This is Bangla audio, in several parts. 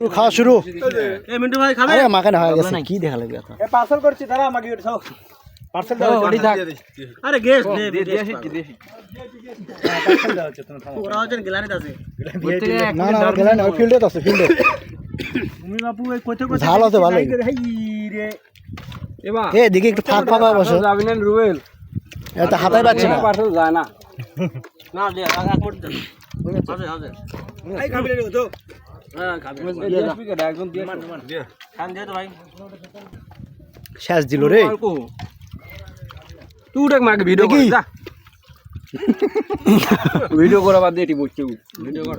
খাওয়া শুরু। আরে মাখানে হয়ে গেছে। কি দেখা লাগবে এখন? পার্সেল করছি তারা আমাকে সব পার্সেল দাও ওটি থাক। আরে গেস দে দিয়ে আসি দিয়ে আসি। পার্সেল দাও হচ্ছে থামো ওরা হচ্ছে গ্যালারিতে আছে। না না আমার না ফিল্ডে আছে ফিল্ডে তুমি বাপু এই কোথায় কোথায়? ঝাল আছে ভালোই। রে। এবা এ দিকে একটু ফাঁক ফাঁকা বসে। যাবি না রুবেল? এটা হাতাই পাচ্ছে না। পার্সেল যায় না। না দে এক এক মোট দে আছে আছে। এই খাবি রে তো। হ্যাঁ শেষ দিল রে। তুই দেখ মাকে ভিডিও যা। ভিডিও করা বাদ দিয়ে এটি বসছে ভিডিও কর।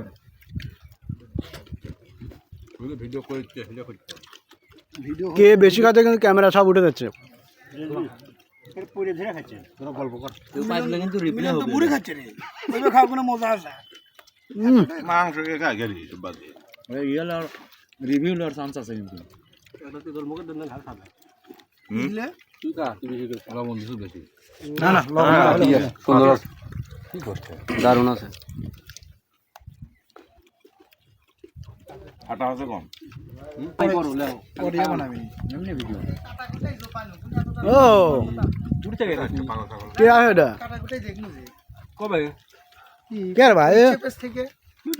ভিডিও করতে কে বেশি খাতে কিন্তু ক্যামেরা সব উঠে যাচ্ছে। পুরে ধরে খাচ্ছে। তোরা গল্প কর। তুই পাইলে কিন্তু রিপ্লে হবে। পুরে খাচ্ছে রে। খাওয়া কোনো মজা আছে মাংস কে খাই গেলি বাদ দিয়ে রিয়েল আর রিভিউ লওয়ার চান্স আছে কিন্তু। আছে। দারুণ আছে। আটা আছে কম। ও! কে ভাই?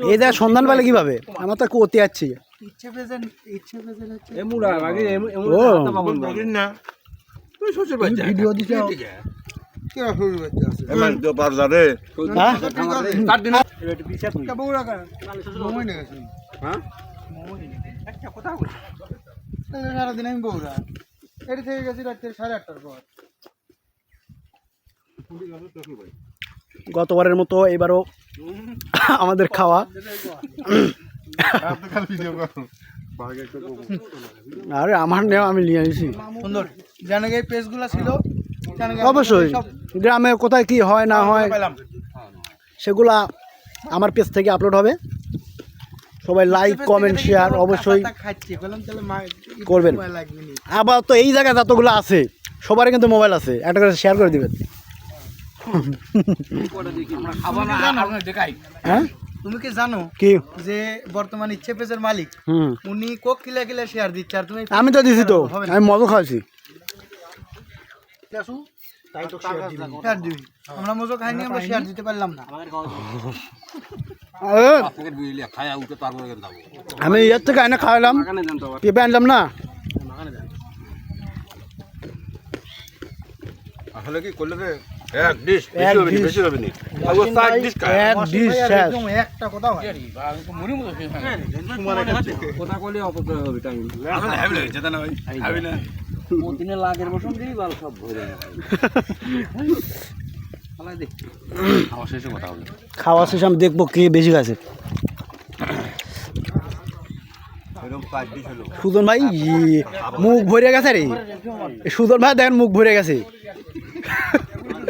এই দেখ সন্ধান পেলে কীভাবে? আমার তো করতে যাচ্ছি হ্যাঁ? হ্যাঁ? সারাদিন আমি এটি থেকে গেছি রাত্রে সাড়ে আটটার পর। গতবারের মতো এবারও আমাদের খাওয়া। আরে আমার নেওয়া আমি নিয়ে আসি। সুন্দর। জানে এই পেজগুলো ছিল। অবশ্যই। গ্রামে কোথায় কি হয় না হয় সেগুলা আমার পেজ থেকে আপলোড হবে। সবাই লাইক কমেন্ট শেয়ার অবশ্যই করবেন। আবার তো এই জায়গায় যতগুলো আছে সবারই কিন্তু মোবাইল আছে। একটা করে শেয়ার করে দিবেন খাব না আপনার দেখাই হ্যাঁ তুমি কি জানো কি? যে বর্তমান ইচ্ছে পেজের মালিক উনি কোক কিলা কিলা শেয়ার দিচ্ছে আর তুমি আমি তো দিছি তো। আমি মজা খাওয়াছি শেয়ার দিবি। আমরা মজো খাইনি আমরা শেয়ার দিতে পারলাম না। আমি এর থেকে আয়না খাওয়ালাম পেঁপে আনলাম না? আসলে কি করলে রে এক ডিশ এক বেশি হবে নি, বেশি হবে নি আগে সাইড ডিশ খায়। এক ডিশ শেষ একদম একটা কথা হয়। কথা কইলে অপচয় হবে টাইম আসলে হেভি লাগে যেটা না ভাই হেভি না। প্রতিদিনে লাগের বসন দিই বাল সব ভরে ফালাই দে। শেষে কথা হবে। খাওয়া শেষে আমি দেখব কে বেশি খাচ্ছে এরকম সাইড ডিশ হলো। সুজন ভাই ই, মুখ ভরে গেছে।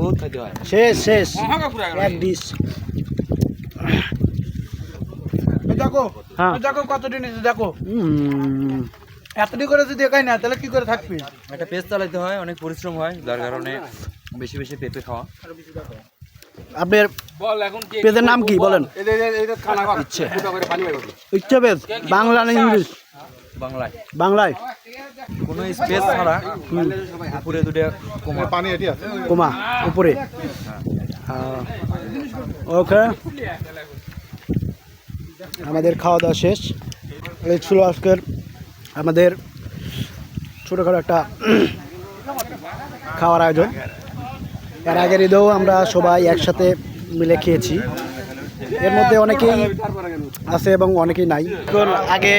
বহুত হয়। শেষ শেষ। এক ডিশ দেখো দেখো কতটি দেখো। এতটি করে যদি দেখাই না তাহলে কি করে থাকবে? একটা পেজ চালাতে হয় অনেক পরিশ্রম হয় যার কারণে বেশি বেশি পেঁপে খাওয়া। আপনার পেজের নাম কি বলেন? ইচ্ছে। পেজ বাংলা না ইংলিশ? বাংলায়। বাংলায়? কোনো স্পেস ছাড়া উপরে দুটো কোমা পানি এটি আছে। কোমা উপরে। ওকে। আমাদের খাওয়া দাওয়া শেষ। এই ছিল আজকের আমাদের ছোটোখাটো একটা খাওয়ার আয়োজন। এর আগের ঈদেও আমরা সবাই একসাথে মিলে খেয়েছি। এর মধ্যে অনেকেই আছে এবং অনেকেই নাই। আগে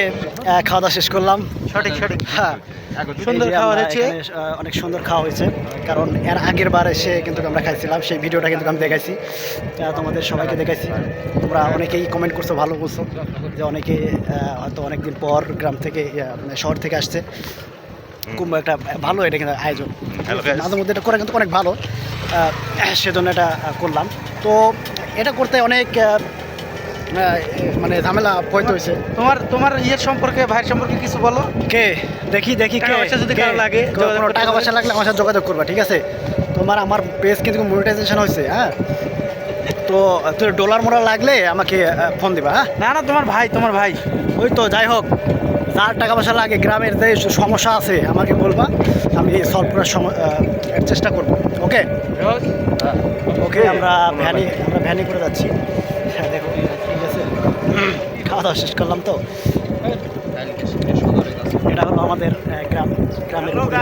খাওয়া দাওয়া শেষ করলাম। সঠিক সঠিক। হ্যাঁ। সুন্দর খাওয়া হয়েছে। অনেক সুন্দর খাওয়া হয়েছে। কারণ এর আগের বার এসে কিন্তু আমরা খাইছিলাম। সেই ভিডিওটা কিন্তু আমি দেখাইছি। তোমাদের সবাইকে দেখাইছি। তোমরা অনেকেই কমেন্ট করছ ভালো বলছো। যে অনেকে হয়তো অনেকদিন পর গ্রাম থেকে শহর থেকে আসছে। খুব একটা ভালো এটা কিন্তু আয়োজন। মাঝে মধ্যে এটা করা কিন্তু অনেক ভালো। সেজন্য এটা করলাম। তো এটা করতে অনেক মানে ঝামেলা পড়তে হয়েছে। তোমার তোমার ইয়ের সম্পর্কে ভাইয়ের সম্পর্কে কিছু বলো? কে? দেখি দেখি কে পয়সা যদি? কারও লাগে, টাকা পয়সা লাগলে আমার সাথে যোগাযোগ করবা ঠিক আছে? তোমার আমার পেজ কিন্তু মনিটাইজেশন হয়েছে হ্যাঁ? তো তোর ডলার মোড়া লাগলে আমাকে ফোন দিবা হ্যাঁ? না না তোমার ভাই তোমার ভাই। ওই তো যাই হোক। যার টাকা পয়সা লাগে গ্রামের যে সমস্যা আছে আমাকে বলবা আমি সলভ করার সম- চেষ্টা করব। ওকে ওকে আমরা ভ্যানি আমরা ভ্যানি করে যাচ্ছি। হ্যাঁ দেখো ঠিক আছে। খাওয়া দাওয়া শেষ করলাম তো। এটা হলো আমাদের গ্রাম গ্রামের ওকে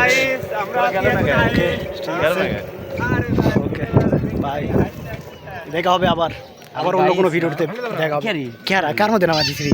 ওকে বাই দেখা হবে আবার আবার অন্য কোনো ভিডিওতে দেখা হবে। কার কার মধ্যে নামা দিছি